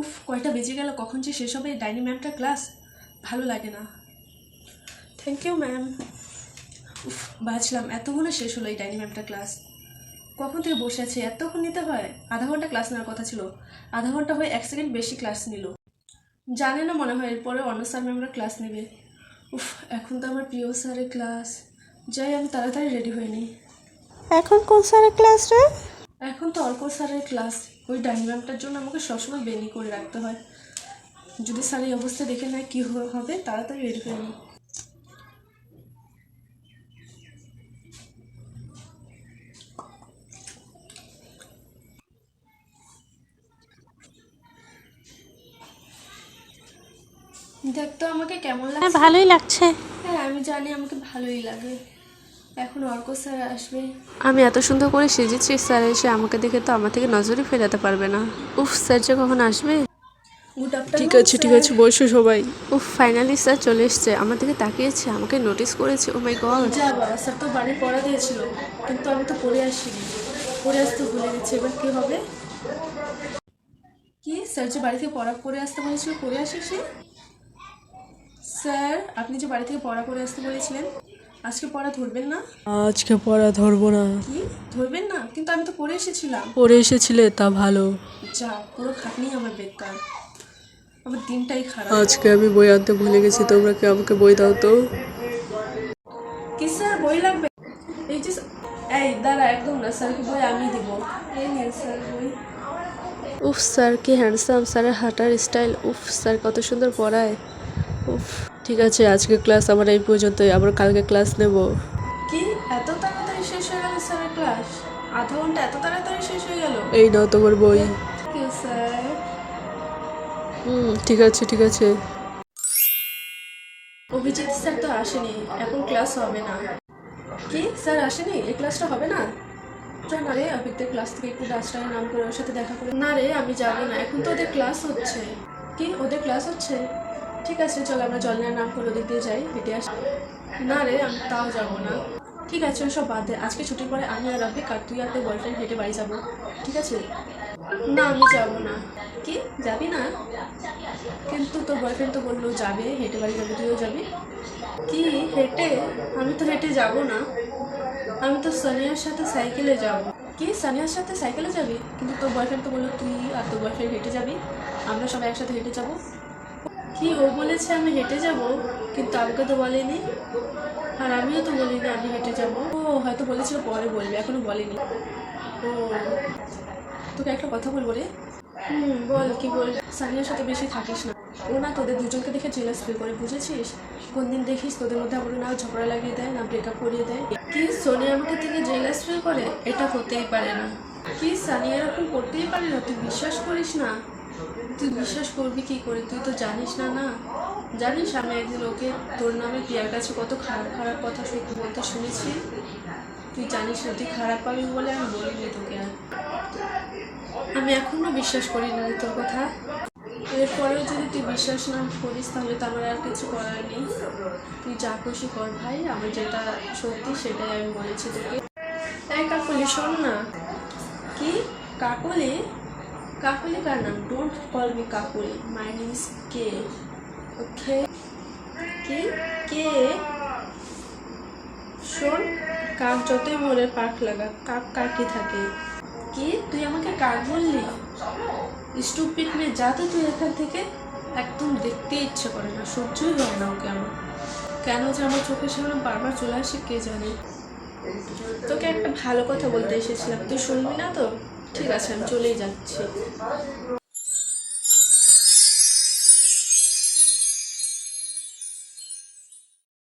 উফ কয়টা বেজে গেল কখন যে শেষ হবে ডাইনি ম্যামটার ক্লাস? ভালো লাগে না। থ্যাংক ইউ ম্যাম উফ বাঁচলাম এতগুলো শেষ হলো এই ডাইনি ম্যামটার ক্লাস। কখন থেকে বসে আছে? এতক্ষণ নিতে হয়? আধা ঘণ্টা ক্লাস নেওয়ার কথা ছিল। আধা ঘণ্টা হয়ে এক সেকেন্ড বেশি ক্লাস নিল। জানে না মনে হয় এরপরে অন্য স্যার ম্যামরা ক্লাস নেবে। উফ এখন তো আমার প্রিয় স্যারের ক্লাস। যাই আমি তাড়াতাড়ি রেডি হয়ে নিই। এখন কোন স্যারের ক্লাস রে? এখন তো অল্প স্যারের ক্লাস। ওই ডাইনি জন্য আমাকে সবসময় বেনি করে রাখতে হয়। যদি স্যার এই অবস্থা দেখে নেয় কী হবে তাড়াতাড়ি রেডি হয়ে নিই দেখ তো আমাকে কেমন হ্যাঁ লাগছে ভালোই লাগছে। হ্যাঁ আমি জানি আমাকে ভালোই লাগে। এখন অর্ক স্যার আসবে। আমি এত সুন্দর করে সেজেছি স্যার এসে আমাকে দেখে তো আমার থেকে নজরই ফেরাতে পারবে না। উফ স্যার যে কখন আসবে? ঠিক আছে ঠিক আছে বসো সবাই। উফ ফাইনালি স্যার চলে এসছে আমার দিকে তাকিয়েছে আমাকে নোটিস করেছে ও মাই গড যা বাবা স্যার তো বাড়ি পড়া দিয়েছিল কিন্তু আমি তো পড়ে আসিনি। পড়ে আসতে ভুলে গেছি এবার কি হবে? কি? স্যার যে বাড়ি থেকে পড়া করে আসতে বলেছিল পড়ে আসিসনি স্যার আপনি যে বাড়ি থেকে পড়া করে আসতে বলেছিলেন? আজকে পড়া ধরবেন না? আজকে পড়া ধরবো না। কি? ধরবেন না? কিন্তু আমি তো পড়ে এসেছিলাম। পড়ে এসেছিলে তা ভালো। যা পুরো খাটনি আমার বেকার। আমার দিনটাই খারাপ। আজকে আমি বই আনতে ভুলে গেছি তোমরা কি আমাকে বই দাও তো? কি স্যার বই লাগবে? এই যে এই দাঁড়া একদম না স্যারকে বই আমি দিব। এই নিন স্যার বই। উফ স্যার কি হ্যান্ডসাম স্যারের হাঁটার স্টাইল উফ স্যার কত সুন্দর পড়ায়। উফ। ঠিক আছে আজকে ক্লাস আমার এই পর্যন্তই আবার কালকে ক্লাস নেব। কি? এত তাড়াতাড়ি শেষ হয়ে গেল স্যারের ক্লাস আধা ঘণ্টা এত তাড়াতাড়ি শেষ হয়ে গেল? এই নাও তোমার বই। স্যার হুম ঠিক আছে ঠিক আছে। অভিজিৎ স্যার তো আসেনি এখন ক্লাস হবে না। কি? স্যার আসেনি? এই ক্লাসটা হবে না? চল না রে অভিজ্ঞদের ক্লাস থেকে একটু ডাস্টারের নাম করে ওর সাথে দেখা করে না রে আমি যাব না এখন তো ওদের ক্লাস হচ্ছে। কি? ওদের ক্লাস হচ্ছে? ঠিক আছে, চল আমরা জল নেওয়ার নাম করে দিয়ে যাই, হেঁটে আসি। না রে, আমি তাও যাব না। ঠিক আছে, ওসব বাদ দে। আজকে ছুটির পরে আমি আর অভিক কার তুই আর তোর বয়ফ্রেন্ড হেঁটে বাড়ি যাব। ঠিক আছে? না, আমি যাব না। কি? যাবি না? কিন্তু তোর বয়ফ্রেন্ড তো বলল যাবে, হেঁটে বাড়ি যাবে, তুইও যাবি। কি? হেঁটে? আমি তো হেঁটে যাব না। আমি তো সানিয়ার সাথে সাইকেলে যাব। কি? সানিয়ার সাথে সাইকেলে যাবি? কিন্তু তোর বয়ফ্রেন্ড তো বলল তুই আর তোর বয়ফ্রেন্ড হেঁটে যাবি। আমরা সবাই একসাথে হেঁটে যাব। কি ও বলেছে আমি হেঁটে যাব, কিন্তু আমাকে তো বলেনি। আর আমিও তো বলিনি আমি হেঁটে যাব। ও হয়তো বলেছিল, পরে বলবে, এখনও বলেনি। ও, তোকে একটা কথা বলব রে? হুম, বল, কি বল সানিয়ার সাথে বেশি থাকিস না। ও না তোদের দুজনকে দেখে জেলাস ফিল করে, বুঝেছিস? কোন দিন দেখিস তোদের মধ্যে আবার না ঝগড়া লাগিয়ে দেয়, না ব্রেকআপ করিয়ে দেয়? কি সোনিয়া আমাকে থেকে জেলাস ফিল করে? এটা হতেই পারে না। কি সানিয়া এরকম করতেই পারে না? তুই বিশ্বাস করিস না? তুই বিশ্বাস করবি কি করে? তুই তো জানিস না না? জানিস আমি একদিন ওকে তোর নামে পিয়ার কাছে কত খারাপ খারাপ কথা সত্যি বলতে শুনেছি? তুই জানিস তুই খারাপ পাবি বলে আমি বলিনি তোকে আর। আমি এখনও বিশ্বাস করি না তোর কথা। এরপরেও যদি তুই বিশ্বাস না করিস, তাহলে তো আমার আর কিছু করার নেই। তুই যা খুশি কর ভাই, আমার যেটা সত্যি সেটাই আমি বলেছি তোকে। এই কাকলি, শোন না। কি? কাকলি? কাকলি কার নাম? Don't call me Kakoli. My name is K okay কি কে শোন, কাক যতই মোড়ে পাক লাগা, কাক কাকি থাকে। কি? তুই আমাকে কাক বললি? স্টুপিট মেয়ে, যা তো তুই এখান থেকে একদম দেখতে ইচ্ছে করে না, সহ্যই হয় না ওকে আমার। কেন যে আমার চোখের সামনে বারবার চলে আসে, কে জানে? তোকে একটা ভালো কথা বলতে এসেছিলাম। তুই শুনবি না তো? ঠিক আছে আমি চলেই যাচ্ছি।